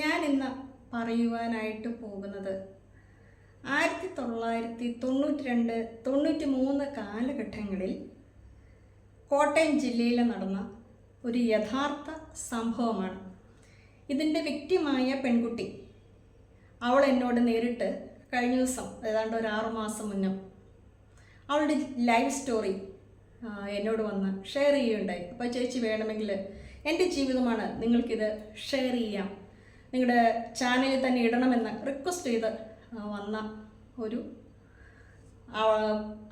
ഞാൻ ഇന്ന് പറയുവാനായിട്ട് പോകുന്നത് ആയിരത്തി തൊള്ളായിരത്തി തൊണ്ണൂറ്റി രണ്ട് തൊണ്ണൂറ്റി മൂന്ന് കാലഘട്ടങ്ങളിൽ കോട്ടയം ജില്ലയിൽ നടന്ന ഒരു യഥാർത്ഥ സംഭവമാണ്. ഇതിന്റെ വ്യക്തിമായ പെൺകുട്ടി. അവൾ എന്നോട് നേരിട്ട് കഴിഞ്ഞ ദിവസം ഏതാണ്ട് ഒരു ആറു മാസം മുന്നേ അവളുടെ ലൈഫ് സ്റ്റോറി എന്നോട് വന്ന് ഷെയർ ചെയ്യുകയുണ്ടായി. അപ്പോൾ ചേച്ചി വേണമെങ്കിൽ എന്റെ ജീവിതമാണ് നിങ്ങൾക്കിത് ഷെയർ ചെയ്യാം. നിങ്ങളുടെ ചാനലിൽ തന്നെ ഇടണമെന്ന് റിക്വസ്റ്റ് ചെയ്ത് വന്ന ഒരു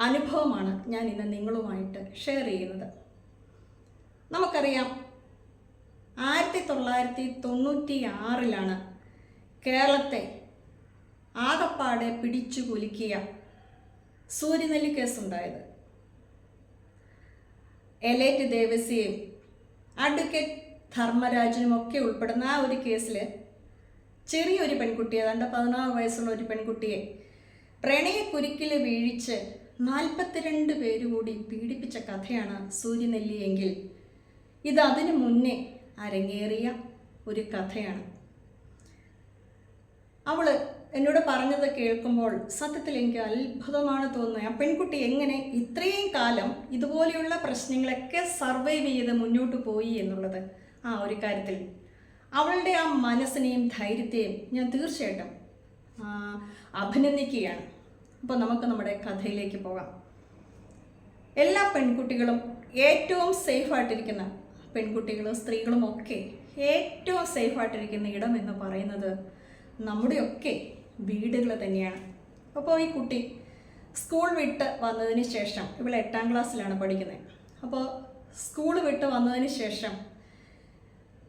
അനുഭവമാണ് ഞാൻ ഇന്ന് നിങ്ങളുമായിട്ട് ഷെയർ ചെയ്യുന്നത്. നമുക്കറിയാം ആയിരത്തി തൊള്ളായിരത്തി തൊണ്ണൂറ്റി ആറിലാണ് കേരളത്തെ ആകപ്പാടെ പിടിച്ചു കുലുക്കിയ സൂര്യനെല്ലി കേസുണ്ടായത്. എലേറ്റ് ദേവസ്യയും അഡ്വക്കേറ്റ് ധർമ്മരാജനും ഒക്കെ ഉൾപ്പെടുന്ന ആ ഒരു കേസിൽ ചെറിയൊരു പെൺകുട്ടി ഏതാണ്ട് പതിനാറ് വയസ്സുള്ള ഒരു പെൺകുട്ടിയെ പ്രണയക്കുരുക്കിൽ വീഴിച്ച് നാൽപ്പത്തിരണ്ട് പേരുകൂടി പീഡിപ്പിച്ച കഥയാണ് സൂര്യനെല്ലിയെങ്കിൽ. ഇത് അതിനു മുന്നേ അരങ്ങേറിയ ഒരു കഥയാണ്. അവൾ എന്നോട് പറഞ്ഞത് കേൾക്കുമ്പോൾ സത്യത്തിൽ എനിക്ക് അത്ഭുതമാണ് തോന്നുന്നത്. ആ പെൺകുട്ടി എങ്ങനെ ഇത്രയും കാലം ഇതുപോലെയുള്ള പ്രശ്നങ്ങളൊക്കെ സർവൈവ് ചെയ്ത് മുന്നോട്ട് പോയി എന്നുള്ളത്? ആ ഒരു കാര്യത്തിൽ. അവളുടെ ആ മനസ്സിനെയും ധൈര്യത്തെയും ഞാൻ തീർച്ചയായിട്ടും അഭിനന്ദിക്കുകയാണ്. അപ്പോൾ നമുക്ക് നമ്മുടെ കഥയിലേക്ക് പോകാം. എല്ലാ പെൺകുട്ടികളും ഏറ്റവും സേഫായിട്ടിരിക്കുന്ന പെൺകുട്ടികളും സ്ത്രീകളും ഒക്കെ ഏറ്റവും സേഫായിട്ടിരിക്കുന്ന ഇടം എന്ന് പറയുന്നത് നമ്മുടെയൊക്കെ വീടുകൾ തന്നെയാണ്. അപ്പോൾ ഈ കുട്ടി സ്കൂൾ വിട്ട് വന്നതിന് ശേഷം ഇവിടെ എട്ടാം ക്ലാസ്സിലാണ് പഠിക്കുന്നത്. അപ്പോൾ സ്കൂൾ വിട്ട് വന്നതിന് ശേഷം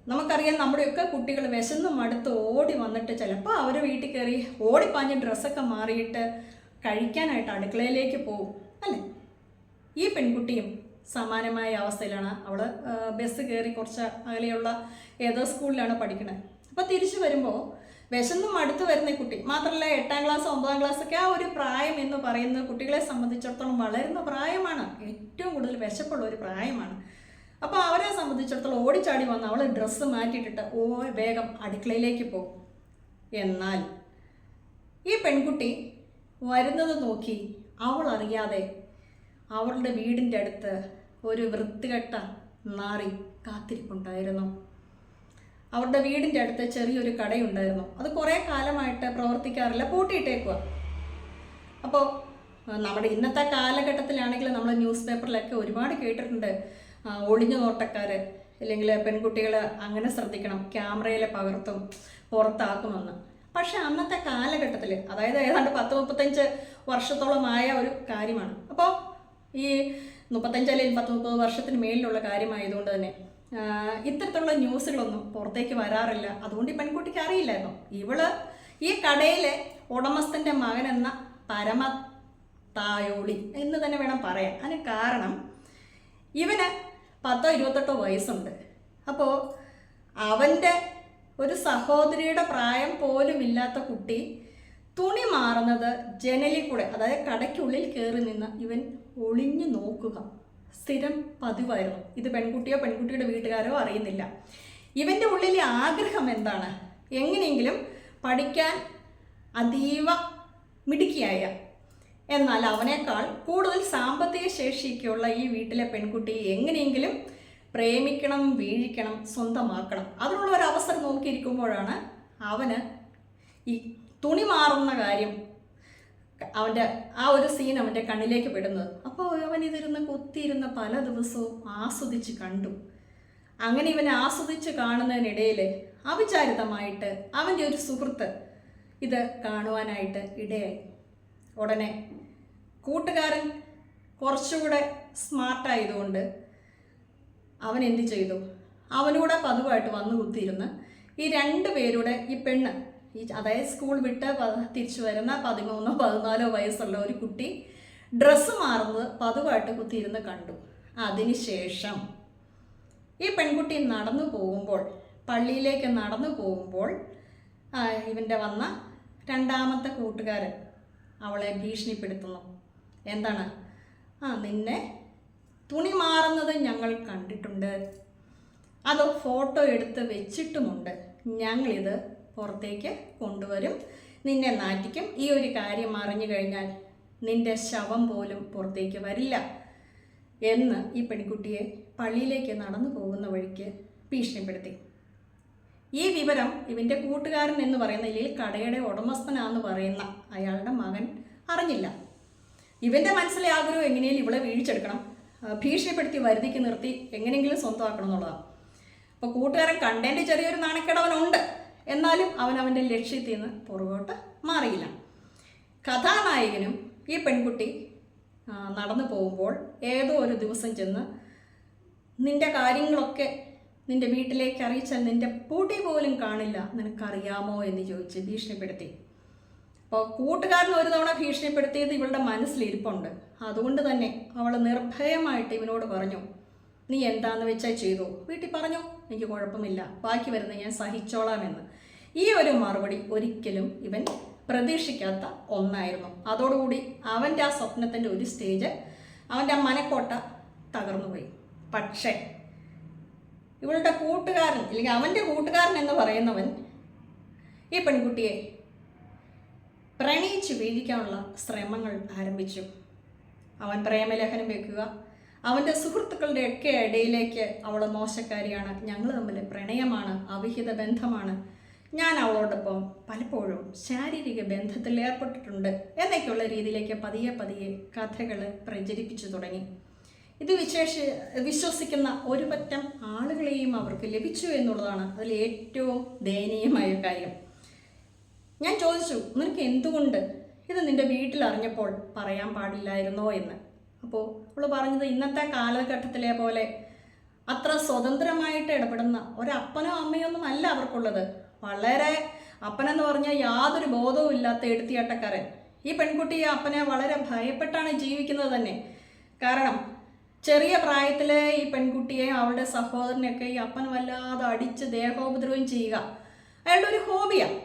നമുക്കറിയാം നമ്മുടെയൊക്കെ കുട്ടികൾ വിശന്ന് മടുത്ത് ഓടി വന്നിട്ട് ചിലപ്പോൾ അവർ വീട്ടിൽ കയറി ഓടിപ്പാഞ്ഞ് ഡ്രസ്സൊക്കെ മാറിയിട്ട് കഴിക്കാനായിട്ട് അടുക്കളയിലേക്ക് പോകും അല്ലേ? ഈ പെൺകുട്ടിയും സമാനമായ അവസ്ഥയിലാണ് അവൾ ബസ് കയറി കുറച്ച് അകലെയുള്ള ഏതോ സ്കൂളിലാണ് പഠിക്കുന്നത് അപ്പോൾ തിരിച്ചു വരുമ്പോൾ വിശന്നും മടുത്ത് വരുന്ന കുട്ടി മാത്രമല്ല എട്ടാം ക്ലാസ് ഒമ്പതാം ക്ലാസ് ഒക്കെ ആ ഒരു പ്രായം എന്ന് പറയുന്നത് കുട്ടികളെ സംബന്ധിച്ചിടത്തോളം വളരുന്ന പ്രായമാണ്. ഏറ്റവും കൂടുതൽ വിശപ്പുള്ള ഒരു പ്രായമാണ്. അപ്പോൾ അവരെ സംബന്ധിച്ചിടത്തോളം ഓടിച്ചാടി വന്ന് അവൾ ഡ്രസ്സ് മാറ്റിയിട്ടിട്ട് ഓ വേഗം അടുക്കളയിലേക്ക് പോകും എന്നാൽ ഈ പെൺകുട്ടി വരുന്നത് നോക്കി അവൾ അറിയാതെ അവളുടെ വീടിന്റെ അടുത്ത് ഒരു വൃത്തികെട്ട നാറി കാത്തിരിപ്പുണ്ടായിരുന്നു. അവരുടെ വീടിന്റെ അടുത്ത് ചെറിയൊരു കടയുണ്ടായിരുന്നു. അത് കുറേ കാലമായിട്ട് പ്രവർത്തിക്കാറില്ല പൂട്ടിയിട്ടേക്കുക അപ്പോൾ നമ്മുടെ ഇന്നത്തെ കാലഘട്ടത്തിലാണെങ്കിൽ നമ്മൾ ന്യൂസ് പേപ്പറിലൊക്കെ ഒരുപാട് കേട്ടിട്ടുണ്ട്. ഒളിഞ്ഞു നോട്ടക്കാർ അല്ലെങ്കിൽ പെൺകുട്ടികൾ അങ്ങനെ ശ്രദ്ധിക്കണം ക്യാമറയിലെ പകർത്തും പുറത്താക്കുമെന്ന്. പക്ഷെ അന്നത്തെ കാലഘട്ടത്തിൽ അതായത് ഏതാണ്ട് പത്ത് മുപ്പത്തഞ്ച് വർഷത്തോളമായ ഒരു കാര്യമാണ്. അപ്പോൾ ഈ മുപ്പത്തഞ്ച് അല്ലെങ്കിൽ പത്ത് മുപ്പത് വർഷത്തിന് മേലിലുള്ള കാര്യമായതുകൊണ്ട് തന്നെ ഇത്തരത്തിലുള്ള ന്യൂസുകളൊന്നും പുറത്തേക്ക് വരാറില്ല. അതുകൊണ്ട് ഈ പെൺകുട്ടിക്ക് അറിയില്ലായിരുന്നു. ഇവൾ ഈ കടയിലെ ഉടമസ്ഥന്റെ മകൻ എന്ന പരമ തായോളി എന്ന് തന്നെ വേണം പറയാൻ. അതിന് കാരണം ഇവന് പത്തോ ഇരുപത്തെട്ടോ വയസ്സുണ്ട്. അപ്പോൾ അവന്റെ ഒരു സഹോദരിയുടെ പ്രായം പോലും ഇല്ലാത്ത കുട്ടി തുണി മാറുന്നത് ജനലിൽ കൂടെ അതായത് കടയ്ക്കുള്ളിൽ കയറി നിന്ന് ഇവൻ ഒളിഞ്ഞു നോക്കുക. സ്ഥിരം പതിവായിരുന്നു. ഇത് പെൺകുട്ടിയോ പെൺകുട്ടിയുടെ വീട്ടുകാരോ അറിയുന്നില്ല. ഇവന്റെ ഉള്ളിലെ ആഗ്രഹം എന്താണ്? എങ്ങനെയെങ്കിലും പഠിക്കാൻ അതീവ മിടുക്കിയായ എന്നാൽ അവനേക്കാൾ കൂടുതൽ സാമ്പത്തിക ശേഷിയൊക്കെയുള്ള ഈ വീട്ടിലെ പെൺകുട്ടി എങ്ങനെയെങ്കിലും പ്രേമിക്കണം വീഴിക്കണം സ്വന്തമാക്കണം. അതിനുള്ള ഒരു അവസരം നോക്കിയിരിക്കുമ്പോഴാണ് അവന് ഈ തുണി മാറുന്ന കാര്യം അവന്റെ ആ ഒരു സീൻ അവന്റെ കണ്ണിലേക്ക് പെടുന്നത്. അപ്പോൾ അവൻ ഇതിരുന്ന് കുത്തിയിരുന്ന് പല ദിവസവും ആസ്വദിച്ച് കണ്ടു. അങ്ങനെ ഇവനെ ആസ്വദിച്ച് കാണുന്നതിനിടയിൽ അവിചാരിതമായിട്ട് അവന്റെ ഒരു സുഹൃത്ത് ഇത് കാണുവാനായിട്ട് ഇടയായി. ഉടനെ കൂട്ടുകാരൻ കുറച്ചുകൂടെ സ്മാർട്ടായതുകൊണ്ട് അവൻ എന്ത് ചെയ്തു? അവനൂടെ പതിവായിട്ട് വന്നു കുത്തിയിരുന്ന് ഈ രണ്ട് പേരുടെ ഈ പെണ്ണ് ഈ അതായത് സ്കൂൾ വിട്ട് തിരിച്ചു വരുന്ന പതിമൂന്നോ പതിനാലോ വയസ്സുള്ള ഒരു കുട്ടി ഡ്രസ്സ് മാറുന്നത് പതിവായിട്ട് കുത്തിയിരുന്ന് കണ്ടു. അതിനുശേഷം ഈ പെൺകുട്ടി നടന്നു പോകുമ്പോൾ പള്ളിയിലേക്ക് നടന്നു പോകുമ്പോൾ ഇവന്റെ വന്ന രണ്ടാമത്തെ കൂട്ടുകാരൻ അവളെ ഭീഷണിപ്പെടുത്തുന്നു. എന്താണ്? ആ നിന്നെ തുണി മാറുന്നത് ഞങ്ങൾ കണ്ടിട്ടുണ്ട്. അത് ഫോട്ടോ എടുത്ത് വെച്ചിട്ടുമുണ്ട്. ഞങ്ങളിത് പുറത്തേക്ക് കൊണ്ടുവരും. നിന്നെ നാറ്റിക്കും. ഈ ഒരു കാര്യം അറിഞ്ഞു കഴിഞ്ഞാൽ നിന്റെ ശവം പോലും പുറത്തേക്ക് വരില്ല എന്ന് ഈ പെൺകുട്ടിയെ പള്ളിയിലേക്ക് നടന്നു പോകുന്ന വഴിക്ക് ഭീഷണിപ്പെടുത്തി. ഈ വിവരം ഇവന്റെ കൂട്ടുകാരൻ എന്ന് പറയുന്ന ഇല്ലെങ്കിൽ കടയുടെ ഉടമസ്ഥനാന്ന് പറയുന്ന അയാളുടെ മകൻ അറിഞ്ഞില്ല. ഇവന്റെ മനസ്സിലെ ആഗ്രഹം എങ്ങനെയും ഇവളെ വീഴ്ചെടുക്കണം? ഭീഷണിപ്പെടുത്തി വരുതിക്ക് നിർത്തി എങ്ങനെയെങ്കിലും സ്വന്തമാക്കണം എന്നുള്ളതാണ് അപ്പോൾ കൂട്ടുകാരൻ കണ്ടതിന്റെ ചെറിയൊരു നാണക്കേട് അവനുണ്ട്. എന്നാലും അവൻ അവന്റെ ലക്ഷ്യത്തിൽ നിന്ന് പുറകോട്ട് മാറിയില്ല. കഥാനായകനും ഈ പെൺകുട്ടി നടന്നു പോകുമ്പോൾ ഏതോ ഒരു ദിവസം ചെന്ന് നിന്റെ കാര്യങ്ങളൊക്കെ നിന്റെ വീട്ടിലേക്ക് അറിയിച്ചാൽ നിന്റെ പൊടി പോലും കാണില്ല. നിനക്കറിയാമോ എന്ന് ചോദിച്ച് ഭീഷണിപ്പെടുത്തി. അപ്പോൾ കൂട്ടുകാരൻ ഒരു തവണ ഭീഷണിപ്പെടുത്തിയത് ഇവളുടെ മനസ്സിലിരിപ്പുണ്ട് അതുകൊണ്ട് തന്നെ അവൾ നിർഭയമായിട്ട് ഇവനോട് പറഞ്ഞു നീ എന്താന്ന് വെച്ചാൽ ചെയ്തു? വീട്ടിൽ പറഞ്ഞു എനിക്ക് കുഴപ്പമില്ല. ബാക്കി വരുന്ന ഞാൻ സഹിച്ചോളാമെന്ന്. ഈ ഒരു മറുപടി ഒരിക്കലും ഇവൻ പ്രതീക്ഷിക്കാത്ത ഒന്നായിരുന്നു. അതോടുകൂടി അവന്റെ ആ സ്വപ്നത്തിന്റെ ഒരു സ്റ്റേജ് അവന്റെ ആ മനക്കോട്ട തകർന്നുപോയി. പക്ഷേ ഇവളുടെ കൂട്ടുകാരൻ അല്ലെങ്കിൽ അവന്റെ കൂട്ടുകാരൻ എന്ന് പറയുന്നവൻ ഈ പെൺകുട്ടിയെ പ്രണയിച്ച് വീഴിക്കാനുള്ള ശ്രമങ്ങൾ ആരംഭിച്ചു. അവൻ പ്രേമലേഖനം വെക്കുക അവന്റെ സുഹൃത്തുക്കളുടെയൊക്കെ ഇടയിലേക്ക് അവൾ മോശക്കാരിയാണ് ഞങ്ങൾ തമ്മിൽ പ്രണയമാണ് അവിഹിത ബന്ധമാണ്. ഞാൻ അവളോടൊപ്പം പലപ്പോഴും ശാരീരിക ബന്ധത്തിൽ ഏർപ്പെട്ടിട്ടുണ്ട് എന്നൊക്കെയുള്ള രീതിയിലേക്ക് പതിയെ പതിയെ കഥകൾ പ്രചരിപ്പിച്ചു തുടങ്ങി. ഇത് വിശേഷ വിശ്വസിക്കുന്ന ഒരു പറ്റം ആളുകളെയും അവർക്ക് ലഭിച്ചു എന്നുള്ളതാണ് അതിൽ ഏറ്റവും ദയനീയമായ കാര്യം. ഞാൻ ചോദിച്ചു നിനക്ക് എന്തുകൊണ്ട്? ഇത് നിന്റെ വീട്ടിൽ അറിഞ്ഞപ്പോൾ പറയാൻ പാടില്ലായിരുന്നോ എന്ന്. അപ്പോൾ അവൾ പറഞ്ഞത് ഇന്നത്തെ കാലഘട്ടത്തിലെ പോലെ അത്ര സ്വതന്ത്രമായിട്ട് ഇടപെടുന്ന ഒരപ്പനോ അമ്മയോ ഒന്നും അല്ല അവർക്കുള്ളത്. വളരെ അപ്പനെന്ന് പറഞ്ഞാൽ യാതൊരു ബോധവും ഇല്ലാത്ത എടുത്തിയാട്ടക്കാരൻ ഈ പെൺകുട്ടി ഈ അപ്പനെ വളരെ ഭയപ്പെട്ടാണ് ജീവിക്കുന്നത് തന്നെ. കാരണം ചെറിയ പ്രായത്തിലെ ഈ പെൺകുട്ടിയെ അവളുടെ സഹോദരനെയൊക്കെ ഈ അപ്പൻ വല്ലാതെ അടിച്ച് ദേഹോപദ്രവം ചെയ്യുക. അയാളുടെ ഒരു ഹോബിയാണ്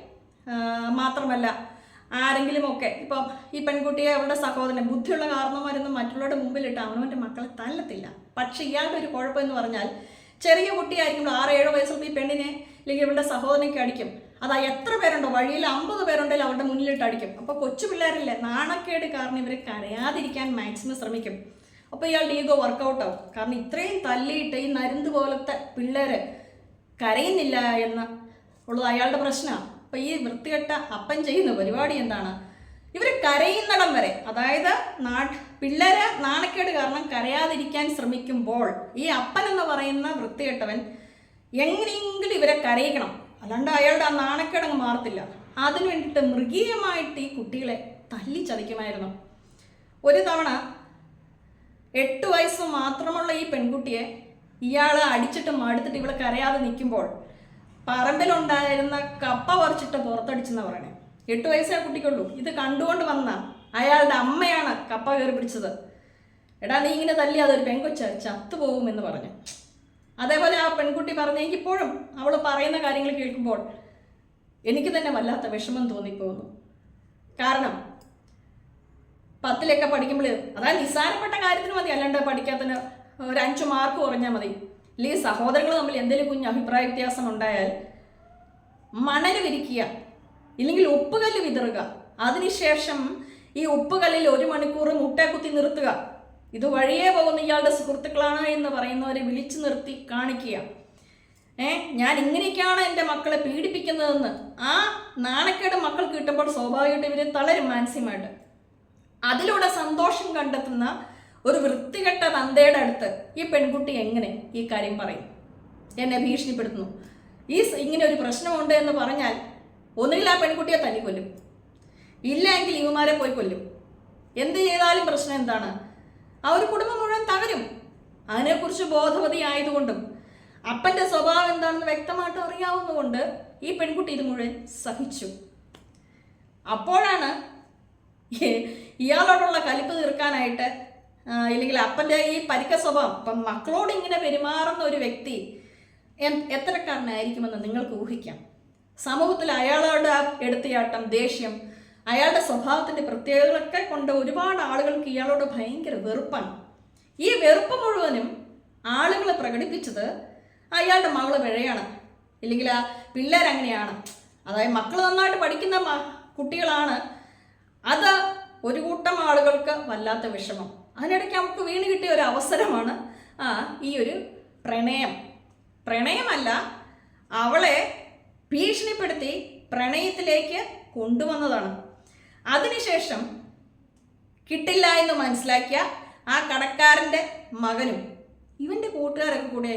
മാത്രമല്ല ആരെങ്കിലുമൊക്കെ ഇപ്പം ഈ പെൺകുട്ടിയെ അവളുടെ സഹോദരൻ ബുദ്ധിയുള്ള കാരണവന്മാരൊന്നും മറ്റുള്ളവരുടെ മുമ്പിലിട്ട് അവനവന്റെ മക്കളെ തല്ലത്തില്ല. പക്ഷെ ഇയാളുടെ ഒരു കുഴപ്പം എന്ന് പറഞ്ഞാൽ ചെറിയ കുട്ടിയായിരിക്കും ആറ് ഏഴ് വയസ്സുള്ള ഈ പെണ്ണിനെ അല്ലെങ്കിൽ ഇവളുടെ സഹോദരനൊക്കെ അടിക്കും. അതാ എത്ര പേരുണ്ടോ വഴിയിൽ അമ്പത് പേരുണ്ടെങ്കിൽ അവരുടെ മുന്നിലിട്ട് അടിക്കും. അപ്പോൾ കൊച്ചു പിള്ളേരില്ലേ നാണക്കേട് കാരണം ഇവരെ കരയാതിരിക്കാൻ മാക്സിമം ശ്രമിക്കും. അപ്പോൾ ഇയാളുടെ ഈഗോ വർക്കൗട്ട് കാരണം ഇത്രയും തല്ലിയിട്ട് ഈ നരുന്ത് പോലത്തെ പിള്ളേര് കരയുന്നില്ല എന്ന് ഉള്ളത് അയാളുടെ പ്രശ്നമാണ്. അപ്പോൾ ഈ വൃത്തികെട്ട അപ്പൻ ചെയ്യുന്ന പരിപാടി എന്താണ്? ഇവർ കരയുന്നിടം വരെ. അതായത് നാ പിള്ളേരെ നാണക്കേട് കാരണം കരയാതിരിക്കാൻ ശ്രമിക്കുമ്പോൾ ഈ അപ്പൻ എന്ന് പറയുന്ന വൃത്തികെട്ടവൻ എങ്ങനെയെങ്കിലും ഇവരെ കരയിക്കണം. അല്ലാണ്ട് അയാളുടെ ആ നാണക്കേട് അങ്ങ് മാറത്തില്ല. അതിനു വേണ്ടിയിട്ട് മൃഗീയമായിട്ട് ഈ കുട്ടികളെ തല്ലി ചതിക്കുമായിരുന്നു. ഒരു തവണ എട്ട് വയസ്സ് മാത്രമുള്ള ഈ പെൺകുട്ടിയെ ഇയാൾ അടിച്ചിട്ട് മടുത്തിട്ട് ഇവളെ കരയാതെ നിൽക്കുമ്പോൾ പറമ്പിലുണ്ടായിരുന്ന കപ്പ പറിച്ചിട്ട് പുറത്തടിച്ചെന്ന് പറയണേ. എട്ട് വയസ്സേ കുട്ടിക്കുള്ളൂ. ഇത് കണ്ടുകൊണ്ട് വന്ന അയാളുടെ അമ്മയാണ് കപ്പ കയറി പിടിച്ചത്. എടാ നീ ഇങ്ങനെ തല്ലി അതൊരു പെൺകൊച്ച ചത്തുപോകുമെന്ന് പറഞ്ഞു. അതേപോലെ ആ പെൺകുട്ടി പറഞ്ഞ എനിക്കിപ്പോഴും അവൾ പറയുന്ന കാര്യങ്ങൾ കേൾക്കുമ്പോൾ എനിക്ക് തന്നെ വല്ലാത്ത വിഷമം തോന്നിപ്പോകുന്നു. കാരണം പത്തിലൊക്കെ പഠിക്കുമ്പോൾ അതായത് നിസ്സാരപ്പെട്ട കാര്യത്തിന് മതി അല്ലാണ്ട് പഠിക്കാത്തതിന് ഒരു അഞ്ച് മാർക്ക് കുറഞ്ഞാൽ മതി. അല്ലെങ്കിൽ സഹോദരങ്ങൾ തമ്മിൽ എന്തെങ്കിലും കുഞ്ഞ് അഭിപ്രായ വ്യത്യാസം ഉണ്ടായാൽ മണൽ വിരിക്കുക ഇല്ലെങ്കിൽ ഉപ്പുകല്ല് വിതറുക. അതിനുശേഷം ഈ ഉപ്പുകല്ലിൽ ഒരു മണിക്കൂർ മുട്ട കുത്തി നിർത്തുക. ഇത് വഴിയേ പോകുന്ന ഇയാളുടെ സുഹൃത്തുക്കളാണ് എന്ന് പറയുന്നവരെ വിളിച്ചു നിർത്തി കാണിക്കുക. ഏ ഞാൻ ഇങ്ങനെയൊക്കെയാണ് എന്റെ മക്കളെ പീഡിപ്പിക്കുന്നതെന്ന്. ആ നാണക്കേട് മക്കൾ കിട്ടുമ്പോൾ സ്വാഭാവികമായിട്ട് ഇവർ തളരും മാനസികമായിട്ട്. അതിലൂടെ സന്തോഷം കണ്ടെത്തുന്ന ഒരു വൃത്തികെട്ട തന്തയുടെ അടുത്ത് ഈ പെൺകുട്ടി എങ്ങനെ ഈ കാര്യം പറയും? എന്നെ ഭീഷണിപ്പെടുത്തുന്നു. ഈ ഇങ്ങനെ ഒരു പ്രശ്നമുണ്ട് എന്ന് പറഞ്ഞാൽ ഒന്നുകിൽ ആ പെൺകുട്ടിയെ തല്ലിക്കൊല്ലും ഇല്ലെങ്കിൽ ഇവമാരെ പോയി കൊല്ലും. എന്ത് ചെയ്താലും പ്രശ്നം എന്താണ്? ആ ഒരു കുടുംബം മുഴുവൻ തകരും. അതിനെക്കുറിച്ച് ബോധവതി ആയതുകൊണ്ടും അപ്പന്റെ സ്വഭാവം എന്താണെന്ന് വ്യക്തമായിട്ട് അറിയാവുന്നതുകൊണ്ട് ഈ പെൺകുട്ടി ഇത് മുഴുവൻ സഹിച്ചു. അപ്പോഴാണ് ഇയാളോടുള്ള കലിപ്പ് തീർക്കാനായിട്ട് ഇല്ലെങ്കിൽ അപ്പന്റെ ഈ പരിക്ക സ്വഭാവം ഇപ്പം മക്കളോട് ഇങ്ങനെ പെരുമാറുന്ന ഒരു വ്യക്തി എത്രക്കാരനായിരിക്കുമെന്ന് നിങ്ങൾക്ക് ഊഹിക്കാം. സമൂഹത്തിൽ അയാളോട് ആ എടുത്തിയാട്ടം ദേഷ്യം അയാളുടെ സ്വഭാവത്തിന്റെ പ്രത്യേകതകളൊക്കെ കൊണ്ട് ഒരുപാട് ആളുകൾക്ക് ഇയാളോട് ഭയങ്കര വെറുപ്പാണ്. ഈ വെറുപ്പ് മുഴുവനും ആളുകളെ പ്രകടിപ്പിച്ചത് അയാളുടെ മകൾ പിഴയാണ് ഇല്ലെങ്കിൽ ആ പിള്ളേരങ്ങനെയാണ്. അതായത് മക്കൾ നന്നായിട്ട് പഠിക്കുന്ന കുട്ടികളാണ് അത് ഒരു കൂട്ടം ആളുകൾക്ക് വല്ലാത്ത വിഷമം. അതിനിടയ്ക്ക് അവൾക്ക് വീണ് കിട്ടിയ ഒരു അവസരമാണ് ഈ ഒരു പ്രണയം. പ്രണയമല്ല അവളെ ഭീഷണിപ്പെടുത്തി പ്രണയത്തിലേക്ക് കൊണ്ടുവന്നതാണ്. അതിനുശേഷം കിട്ടില്ല എന്ന് മനസ്സിലാക്കിയ ആ കടക്കാരന്റെ മകനും ഇവന്റെ കൂട്ടുകാരൊക്കെ കൂടെ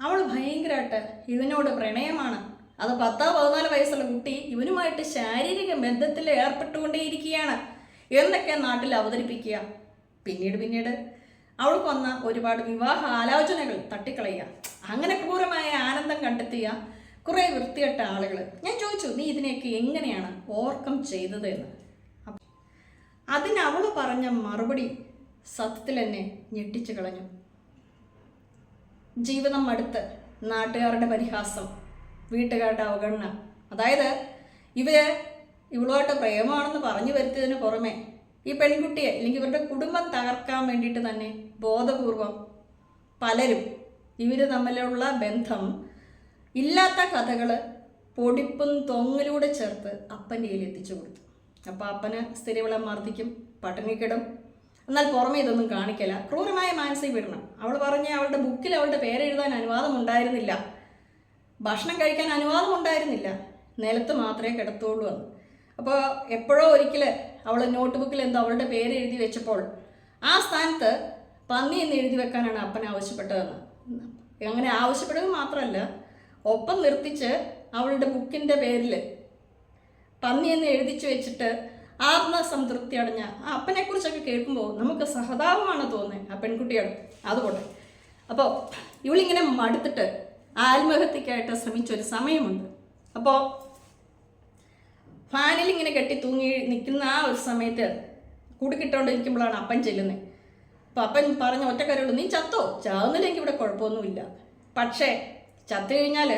അവൾ ഭയങ്കരമായിട്ട് ഇവനോട് പ്രണയമാണ്. അത് പത്തോ പതിനാല് വയസ്സുള്ള കുട്ടി ഇവനുമായിട്ട് ശാരീരിക ബന്ധത്തിൽ ഏർപ്പെട്ടുകൊണ്ടേയിരിക്കുകയാണ്. എന്നൊക്കെ നാട്ടിൽ അവതരിപ്പിക്കുക. പിന്നീട് പിന്നീട് അവൾക്ക് വന്ന ഒരുപാട് വിവാഹ ആലോചനകൾ തട്ടിക്കളയുക. അങ്ങനെ ക്രൂരമായ ആനന്ദം കണ്ടെത്തിയ കുറേ വൃത്തികെട്ട ആളുകൾ ഞാൻ ചോദിച്ചു നീ ഇതിനെയൊക്കെ എങ്ങനെയാണ് ഓവർകം ചെയ്തത് എന്ന്? അതിന് അവൾ പറഞ്ഞ മറുപടി സത്യത്തിൽ എന്നെ ഞെട്ടിച്ചു കളഞ്ഞു. ജീവിതം മടുത്ത് നാട്ടുകാരുടെ പരിഹാസം വീട്ടുകാരുടെ അവഗണന. അതായത് ഇവർ ഇവളുമായിട്ട് പ്രേമമാണെന്ന് പറഞ്ഞു വരുത്തിയതിന് പുറമെ ഈ പെൺകുട്ടിയെ അല്ലെങ്കിൽ ഇവരുടെ കുടുംബം തകർക്കാൻ വേണ്ടിയിട്ട് തന്നെ ബോധപൂർവം പലരും ഇവർ തമ്മിലുള്ള ബന്ധം ഇല്ലാത്ത കഥകൾ പൊടിപ്പും തൊങ്ങലൂടെ ചേർത്ത് അപ്പന്റെ കയ്യിൽ എത്തിച്ചു കൊടുത്തു. അപ്പോൾ അപ്പന് സ്ഥിരവിളം മർദ്ദിക്കും പട്ടിണിക്കിടും എന്നാൽ പുറമെ ഇതൊന്നും കാണിക്കല ക്രൂരമായ മാനസിക പീഡനം. അവൾ പറഞ്ഞ അവളുടെ ബുക്കിൽ അവളുടെ പേരെഴുതാൻ അനുവാദം ഉണ്ടായിരുന്നില്ല. ഭക്ഷണം കഴിക്കാൻ അനുവാദം ഉണ്ടായിരുന്നില്ല. നിലത്ത് മാത്രമേ കിടത്തുള്ളൂ എന്ന്. അപ്പോൾ എപ്പോഴോ ഒരിക്കൽ അവൾ നോട്ട് ബുക്കിൽ എന്തോ അവളുടെ പേര് എഴുതി വെച്ചപ്പോൾ ആ സ്ഥാനത്ത് പന്നി എന്ന് എഴുതി വെക്കാനാണ് അപ്പൻ ആവശ്യപ്പെട്ടതെന്ന്. അങ്ങനെ ആവശ്യപ്പെടുക മാത്രമല്ല ഒപ്പം നിർത്തിച്ച് അവളുടെ ബുക്കിന്റെ പേരിൽ പന്നി എന്ന് എഴുതിച്ചു വെച്ചിട്ട് ആത്മസംതൃപ്തി അടഞ്ഞ ആ അപ്പനെ കുറിച്ചൊക്കെ കേൾക്കുമ്പോൾ നമുക്ക് സഹതാപമാണ് തോന്നുന്നത് ആ പെൺകുട്ടിയോട്. അതുകൊണ്ട്. അപ്പോൾ ഇവളിങ്ങനെ മടുത്തിട്ട് ആത്മഹത്യക്കായിട്ട് ശ്രമിച്ചൊരു സമയമുണ്ട്. അപ്പോൾ ഫാനിൽ ഇങ്ങനെ കെട്ടി തൂങ്ങി നിൽക്കുന്ന ആ ഒരു സമയത്ത് കുടുക്കിട്ടോണ്ടിരിക്കുമ്പോഴാണ് അപ്പൻ ചെല്ലുന്നത് അപ്പം അപ്പൻ പറഞ്ഞ ഒറ്റക്കാരോട് നീ ചത്തോ? ചാവുന്നില്ലെങ്കിൽ ഇവിടെ കുഴപ്പമൊന്നുമില്ല. പക്ഷേ ചത്തു കഴിഞ്ഞാൽ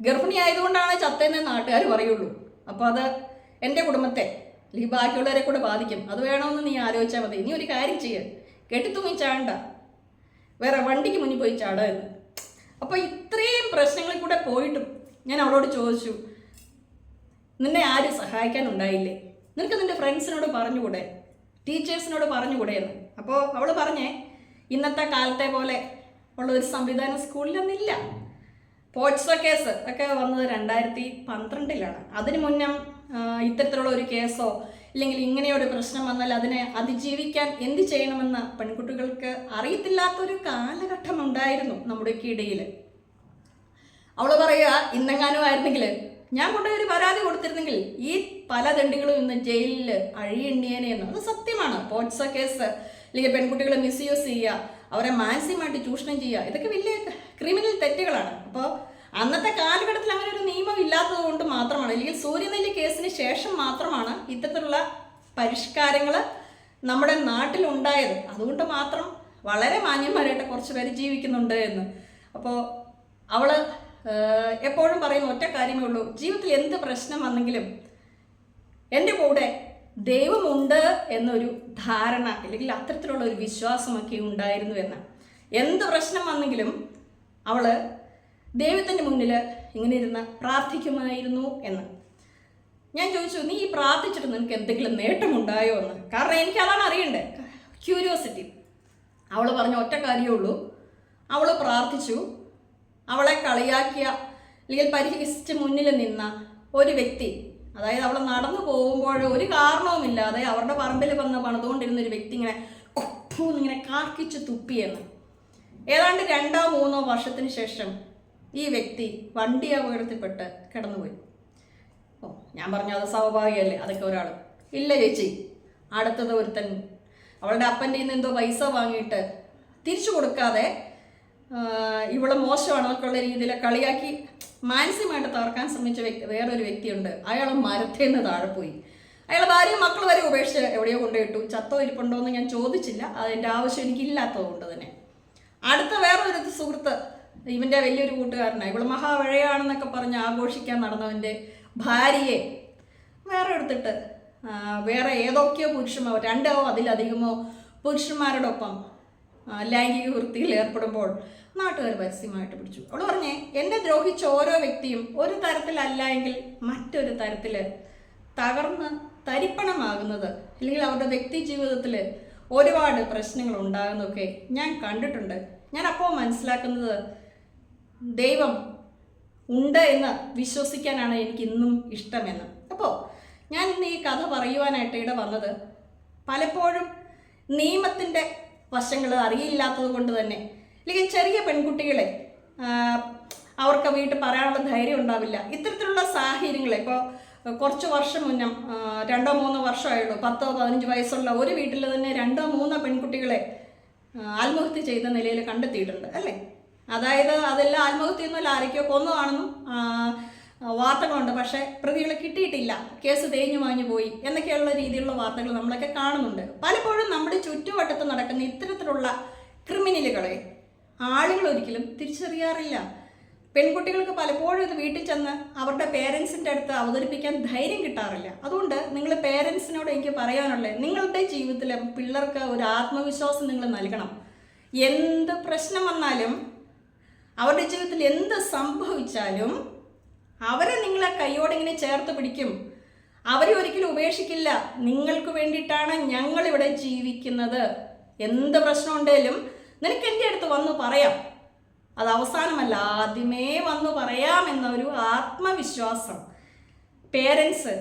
ഗർഭിണി ആയതുകൊണ്ടാണ് ചത്തതെന്ന് നാട്ടുകാർ പറയുള്ളൂ. അപ്പോൾ അത് എന്റെ കുടുംബത്തെ അല്ലെങ്കിൽ ബാക്കിയുള്ളവരെ കൂടെ ബാധിക്കും. അത് വേണമെന്ന് നീ ആലോചിച്ചാൽ മതി. ഇനി ഒരു കാര്യം ചെയ്യ്. കെട്ടിത്തൂങ്ങി ചാണ്ട. വേറെ വണ്ടിക്ക് മുന്നിൽ പോയി ചാടുക എന്ന്. അപ്പോൾ ഇത്രയും പ്രശ്നങ്ങളിൽ കൂടെ പോയിട്ടും ഞാൻ അവളോട് ചോദിച്ചു നിന്നെ ആരും സഹായിക്കാൻ ഉണ്ടായില്ലേ നിനക്ക് നിന്റെ ഫ്രണ്ട്സിനോട് പറഞ്ഞുകൂടെ? ടീച്ചേഴ്സിനോട് പറഞ്ഞുകൂടെ എന്ന്? അപ്പോൾ അവൾ പറഞ്ഞേ ഇന്നത്തെ കാലത്തെ പോലെ ഉള്ള ഒരു സംവിധാനം സ്കൂളിലൊന്നില്ല. പോട്സോ കേസ് ഒക്കെ വന്നത് രണ്ടായിരത്തി പന്ത്രണ്ടിലാണ്. അതിന് മുന്നം ഇത്തരത്തിലുള്ള ഒരു കേസോ അല്ലെങ്കിൽ ഇങ്ങനെയൊരു പ്രശ്നം വന്നാൽ അതിനെ അതിജീവിക്കാൻ എന്ത് ചെയ്യണമെന്ന് പെൺകുട്ടികൾക്ക് അറിയത്തില്ലാത്തൊരു കാലഘട്ടം ഉണ്ടായിരുന്നു നമ്മുടെയൊക്കെ ഇടയിൽ അവൾ പറയുക ഇന്നെങ്ങാനും ആയിരുന്നെങ്കിൽ ഞാൻ കൊണ്ടുപോയി ഒരു പരാതി കൊടുത്തിരുന്നെങ്കിൽ ഈ പല ദണ്ഡികളും ഇന്ന് ജയിലിൽ അഴിയെണ്ണിയേനെ എന്ന്. അത് സത്യമാണ്. POCSO case. അല്ലെങ്കിൽ പെൺകുട്ടികളെ മിസ്യൂസ് ചെയ്യുക അവരെ മാനസികമായിട്ട് ചൂഷണം ചെയ്യുക ഇതൊക്കെ വലിയ ക്രിമിനൽ തെറ്റുകളാണ്. അപ്പോൾ അന്നത്തെ കാലഘട്ടത്തിൽ അങ്ങനെ ഒരു നിയമം ഇല്ലാത്തത് കൊണ്ട് മാത്രമാണ് അല്ലെങ്കിൽ സൂര്യനെല്ലി കേസിന് ശേഷം മാത്രമാണ് ഇത്തരത്തിലുള്ള പരിഷ്കാരങ്ങൾ നമ്മുടെ നാട്ടിലുണ്ടായത് അതുകൊണ്ട് മാത്രം വളരെ മാന്യന്മാരായിട്ട് കുറച്ച് പേര് ജീവിക്കുന്നുണ്ട് എന്ന്. അപ്പോൾ ഏഹ്, എപ്പോഴും പറയുന്ന ഒറ്റ കാര്യമേ ഉള്ളൂ. ജീവിതത്തിൽ എന്ത് പ്രശ്നം വന്നെങ്കിലും എന്റെ കൂടെ ദൈവമുണ്ട് എന്നൊരു ധാരണ അല്ലെങ്കിൽ അത്തരത്തിലുള്ള ഒരു വിശ്വാസമൊക്കെ ഉണ്ടായിരുന്നു എന്ന്. എന്ത് പ്രശ്നം വന്നെങ്കിലും അവൾ ദൈവത്തിന്റെ മുന്നിൽ ഇങ്ങനെ ഇരുന്ന് പ്രാർത്ഥിക്കുമായിരുന്നു എന്ന്. ഞാൻ ചോദിച്ചു നീ പ്രാർത്ഥിച്ചിട്ട് നിനക്ക് എന്തെങ്കിലും നേട്ടമുണ്ടായോ എന്ന്? കാരണം എനിക്ക് അതാണ് അറിയണ്ടേ. ക്യൂരിയോസിറ്റി അവൾ പറഞ്ഞ ഒറ്റ കാര്യമേ ഉള്ളൂ. അവൾ പ്രാർത്ഥിച്ചു. അവളെ കളിയാക്കിയ അല്ലെങ്കിൽ പരിഹസിച്ച് മുന്നിൽ നിന്ന ഒരു വ്യക്തി അതായത് അവൾ നടന്നു പോകുമ്പോൾ ഒരു കാരണവുമില്ലാതെ അവരുടെ പറമ്പിൽ വന്ന് പണിതുകൊണ്ടിരുന്ന ഒരു വ്യക്തി ഇങ്ങനെ ഇങ്ങനെ കാക്കിച്ച് തുപ്പിയെന്ന് ഏതാണ്ട് രണ്ടോ മൂന്നോ വർഷത്തിന് ശേഷം ഈ വ്യക്തി വണ്ടി അപകടത്തിൽപ്പെട്ട് കിടന്നുപോയി. ഓ ഞാൻ പറഞ്ഞു അത് സ്വാഭാവികമല്ലേ? അതൊക്കെ ഒരാൾ. ഇല്ല ചേച്ചി അടുത്തത് ഒരുത്തൻ. അവളുടെ അപ്പന്റെ നിന്ന് എന്തോ പൈസ വാങ്ങിയിട്ട് തിരിച്ചു കൊടുക്കാതെ ഇവളെ മോശമാണെന്നൊക്കെയുള്ള രീതിയിൽ കളിയാക്കി മാനസികമായിട്ട് തകർക്കാൻ ശ്രമിച്ച വ്യക്തി വേറൊരു വ്യക്തിയുണ്ട്. അയാൾ മരത്തിൽ നിന്ന് താഴെ പോയി. അയാൾ ഭാര്യയും മക്കൾ വരെ ഉപേക്ഷിച്ച് എവിടെയോ കൊണ്ടുപോയിട്ടു. ചത്തോ ഇരിപ്പുണ്ടോ എന്ന് ഞാൻ ചോദിച്ചില്ല. അതിന്റെ ആവശ്യം എനിക്കില്ലാത്തത് കൊണ്ട് തന്നെ. അടുത്ത വേറൊരു സുഹൃത്ത് ഇവന്റെ വലിയൊരു കൂട്ടുകാരനാണ് ഇവൾ മഹാവഴയാണെന്നൊക്കെ പറഞ്ഞ് ആഘോഷിക്കാൻ നടന്നവന്റെ ഭാര്യയെ വേറെ എടുത്തിട്ട് വേറെ ഏതൊക്കെയോ പുരുഷന്മാർ രണ്ടോ അതിലധികമോ പുരുഷന്മാരോടൊപ്പം ലൈംഗിക വൃത്തിയിൽ ഏർപ്പെടുമ്പോൾ നാട്ടുകാർ പരസ്യമായിട്ട് പിടിച്ചു. അവൾ പറഞ്ഞേ എന്നെ ദ്രോഹിച്ച ഓരോ വ്യക്തിയും ഒരു തരത്തിലല്ല എങ്കിൽ മറ്റൊരു തരത്തിൽ തകർന്ന് തരിപ്പണമാകുന്നത് അല്ലെങ്കിൽ അവരുടെ വ്യക്തി ജീവിതത്തിൽ ഒരുപാട് പ്രശ്നങ്ങൾ ഉണ്ടാകുന്നൊക്കെ ഞാൻ കണ്ടിട്ടുണ്ട്. ഞാൻ അപ്പോൾ മനസ്സിലാക്കുന്നത് ദൈവം ഉണ്ട് എന്ന് വിശ്വസിക്കാനാണ് എനിക്ക് ഇന്നും ഇഷ്ടമെന്ന്. അപ്പോൾ ഞാൻ ഇന്ന് ഈ കഥ പറയുവാനായിട്ട് ഇവിടെ വന്നത് പലപ്പോഴും നിയമത്തിന്റെ വശങ്ങൾ അറിയില്ലാത്തത് കൊണ്ട് തന്നെ. അല്ലെങ്കിൽ ചെറിയ പെൺകുട്ടികളെ അവർക്ക് വീട്ടിൽ പറയാനുള്ള ധൈര്യം ഉണ്ടാവില്ല. ഇത്തരത്തിലുള്ള സാഹചര്യങ്ങൾ ഇപ്പോൾ കുറച്ച് വർഷം മുന്നം രണ്ടോ മൂന്നോ വർഷമായുള്ളൂ. പത്തോ പതിനഞ്ച് വയസ്സുള്ള ഒരു വീട്ടിൽ തന്നെ രണ്ടോ മൂന്നോ പെൺകുട്ടികളെ ആത്മഹത്യ ചെയ്ത നിലയിൽ കണ്ടെത്തിയിട്ടുണ്ട് അല്ലേ? അതായത് അതെല്ലാം ആത്മഹത്യ എന്നല്ല ആരൊക്കെയോ കൊന്നതാണെന്നും വാർത്തകളുണ്ട്. പക്ഷേ പ്രതികളെ കിട്ടിയിട്ടില്ല. കേസ് തേഞ്ഞു വാങ്ങി പോയി എന്നൊക്കെയുള്ള രീതിയിലുള്ള വാർത്തകൾ നമ്മളൊക്കെ കാണുന്നുണ്ട്. പലപ്പോഴും നമ്മുടെ ചുറ്റുവട്ടത്ത് നടക്കുന്ന ഇത്തരത്തിലുള്ള ക്രിമിനലുകളെ ആളുകൾ ഒരിക്കലും തിരിച്ചറിയാറില്ല. പെൺകുട്ടികൾക്ക് പലപ്പോഴും ഇത് വീട്ടിൽ ചെന്ന് അവരുടെ പേരൻസിന്റെ അടുത്ത് അവതരിപ്പിക്കാൻ ധൈര്യം കിട്ടാറില്ല. അതുകൊണ്ട് നിങ്ങൾ പേരൻസിനോട് എനിക്ക് പറയാനുള്ളത് നിങ്ങളുടെ ജീവിതത്തിലെ പിള്ളേർക്ക് ഒരു ആത്മവിശ്വാസം നിങ്ങൾ നൽകണം. എന്ത് പ്രശ്നം വന്നാലും അവരുടെ ജീവിതത്തിൽ എന്ത് സംഭവിച്ചാലും അവരെ നിങ്ങളെ കൈയോടെ ഇങ്ങനെ ചേർത്ത് പിടിക്കും. അവരെ ഒരിക്കലും ഉപേക്ഷിക്കില്ല. നിങ്ങൾക്ക് വേണ്ടിയിട്ടാണ് ഞങ്ങൾ ഇവിടെ ജീവിക്കുന്നത്. എന്ത് പ്രശ്നം ഉണ്ടെങ്കിലും നിനക്ക് എന്റെ അടുത്ത് വന്ന് പറയാം. അത് അവസാനമല്ല ആദ്യമേ വന്ന് പറയാം എന്നൊരു ആത്മവിശ്വാസം. പേരൻസ്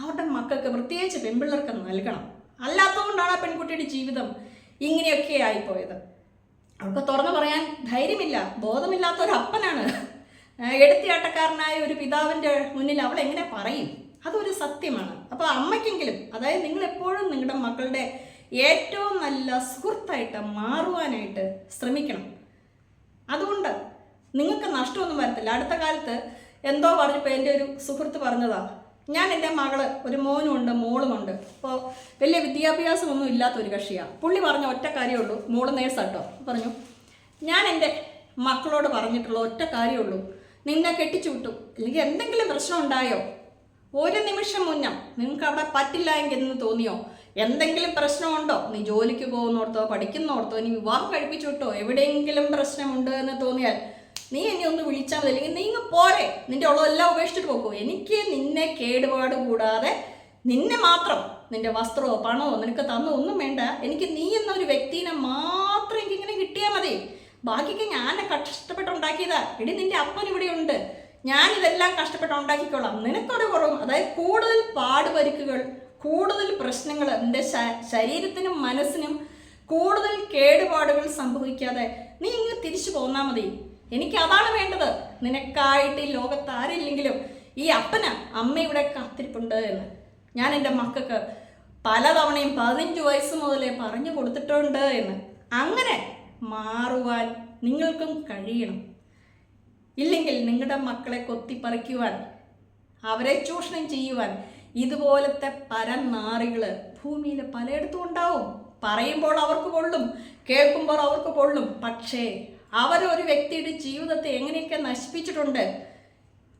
അവരുടെ മക്കൾക്ക് പ്രത്യേകിച്ച് പെൺപിള്ളേർക്ക് നൽകണം. അല്ലാത്തതുകൊണ്ടാണ് ആ പെൺകുട്ടിയുടെ ജീവിതം ഇങ്ങനെയൊക്കെ ആയിപ്പോയത്. അവർക്ക് തുറന്നു പറയാൻ ധൈര്യമില്ല ബോധമില്ലാത്ത ഒരു അപ്പനാണ്. എടുത്തിയാട്ടക്കാരനായ ഒരു പിതാവിന്റെ മുന്നിൽ അവൾ എങ്ങനെ പറയും? അതൊരു സത്യമാണ്. അപ്പോൾ അമ്മയ്ക്കെങ്കിലും അതായത് നിങ്ങൾ എപ്പോഴും നിങ്ങളുടെ മക്കളുടെ ഏറ്റവും നല്ല സുഹൃത്തായിട്ട് മാറുവാനായിട്ട് ശ്രമിക്കണം. അതുകൊണ്ട് നിങ്ങൾക്ക് നഷ്ടമൊന്നും വരത്തില്ല. അടുത്ത കാലത്ത് എന്തോ പറഞ്ഞപ്പോൾ എന്റെ ഒരു സുഹൃത്ത് പറഞ്ഞതാ ഞാൻ എന്റെ മകൾ ഒരു മോനും ഉണ്ട് മോളുമുണ്ട്. അപ്പോൾ വലിയ വിദ്യാഭ്യാസമൊന്നും ഇല്ലാത്ത ഒരു കക്ഷിയാണ് പുള്ളി പറഞ്ഞ ഒറ്റ കാര്യമുള്ളൂ മോൾ നേഴ്സാട്ടോ പറഞ്ഞു ഞാൻ എന്റെ മക്കളോട് പറഞ്ഞിട്ടുള്ള ഒറ്റ കാര്യമുള്ളൂ നിന്നെ കെട്ടിച്ചു വിട്ടു അല്ലെങ്കിൽ എന്തെങ്കിലും പ്രശ്നം ഉണ്ടായോ? ഒരു നിമിഷം മുന്നം നിങ്ങൾക്ക് അവിടെ പറ്റില്ല എന്ന് തോന്നിയോ? എന്തെങ്കിലും പ്രശ്നമുണ്ടോ? നീ ജോലിക്ക് പോകുന്നോർത്തോ പഠിക്കുന്നോർത്തോ നീ വിവാഹം കഴിപ്പിച്ചു വിട്ടോ? എവിടെയെങ്കിലും പ്രശ്നമുണ്ട് എന്ന് തോന്നിയാൽ നീ എന്നെ ഒന്ന് വിളിച്ചാൽ മതി. അല്ലെങ്കിൽ നീ പോരെ. നിന്റെ ഉള്ളതെല്ലാം ഉപേക്ഷിച്ചിട്ട് പോക്കോ. എനിക്ക് നിന്നെ കേടുപാട് കൂടാതെ നിന്നെ മാത്രം നിന്റെ വസ്ത്രമോ പണമോ നിനക്ക് തന്നോ ഒന്നും വേണ്ട. എനിക്ക് നീ എന്നൊരു വ്യക്തിനെ മാത്രം എനിക്കിങ്ങനെ കിട്ടിയാൽ മതി. ബാക്കിക്ക് ഞാൻ കഷ്ടപ്പെട്ടുണ്ടാക്കിയതാ. എടി നിന്റെ അപ്പൻ ഇവിടെ ഉണ്ട്. ഞാൻ ഇതെല്ലാം കഷ്ടപ്പെട്ട് ഉണ്ടാക്കിക്കോളാം നിനക്കൊരു കുറവും. അതായത് കൂടുതൽ പാടുപരിക്കുകൾ കൂടുതൽ പ്രശ്നങ്ങൾ നിന്റെ ശരീരത്തിനും മനസ്സിനും കൂടുതൽ കേടുപാടുകൾ സംഭവിക്കാതെ നീ ഇങ്ങ് തിരിച്ചു പോന്നാൽ മതി. എനിക്ക് അതാണ് വേണ്ടത്. നിനക്കായിട്ട് ഈ ലോകത്ത് ആരില്ലെങ്കിലും ഈ അപ്പന അമ്മയുടെ കാത്തിരിപ്പുണ്ട് എന്ന്. ഞാൻ എന്റെ മക്കൾക്ക് പലതവണയും പതിനഞ്ച് വയസ്സ് മുതലേ പറഞ്ഞു കൊടുത്തിട്ടുണ്ട് എന്ന്. അങ്ങനെ മാറുവാൻ നിങ്ങൾക്കും കഴിയണം. ഇല്ലെങ്കിൽ നിങ്ങളുടെ മക്കളെ കൊത്തിപ്പറിക്കുവാൻ അവരെ ചൂഷണം ചെയ്യുവാൻ ഇതുപോലത്തെ പരനാറികൾ ഭൂമിയിൽ പലയിടത്തും ഉണ്ടാവും. പറയുമ്പോൾ അവർക്ക് കൊള്ളും കേൾക്കുമ്പോൾ അവർക്ക് കൊള്ളും. പക്ഷേ അവരൊരു വ്യക്തിയുടെ ജീവിതത്തെ എങ്ങനെയൊക്കെ നശിപ്പിച്ചിട്ടുണ്ട്?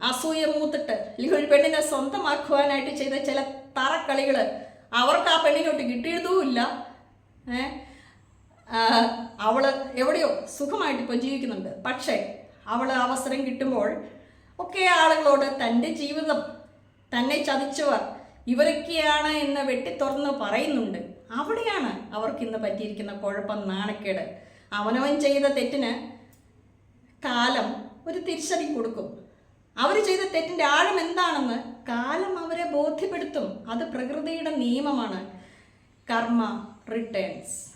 അസൂയ മൂത്തിട്ട് അല്ലെങ്കിൽ ഒരു പെണ്ണിനെ സ്വന്തമാക്കുവാനായിട്ട് ചെയ്ത ചില തറക്കളികൾ അവർക്ക് ആ പെണ്ണിനോട്ട് കിട്ടിയതുമില്ല ഏഹ് ആ, അവൾ എവിടെയോ സുഖമായിട്ട് ഇപ്പോൾ ജീവിക്കുന്നുണ്ട്. പക്ഷേ അവൾ അവസരം കിട്ടുമ്പോൾ ഒക്കെ ആളുകളോട് തന്റെ ജീവിതം തന്നെ ചതിച്ചവർ ഇവരൊക്കെയാണ് എന്ന് വെട്ടിത്തുറന്ന് പറയുന്നുണ്ട്. അവിടെയാണ് അവർക്ക് ഇന്ന് പറ്റിയിരിക്കുന്ന കുഴപ്പം നാണക്കേട്. അവനവൻ ചെയ്ത തെറ്റിന് കാലം ഒരു തിരിച്ചടി കൊടുക്കും. അവർ ചെയ്ത തെറ്റിന്റെ ആഴം എന്താണെന്ന് കാലം അവരെ ബോധ്യപ്പെടുത്തും. അത് പ്രകൃതിയുടെ നിയമമാണ്. കർമ്മ റിട്ടേൺസ്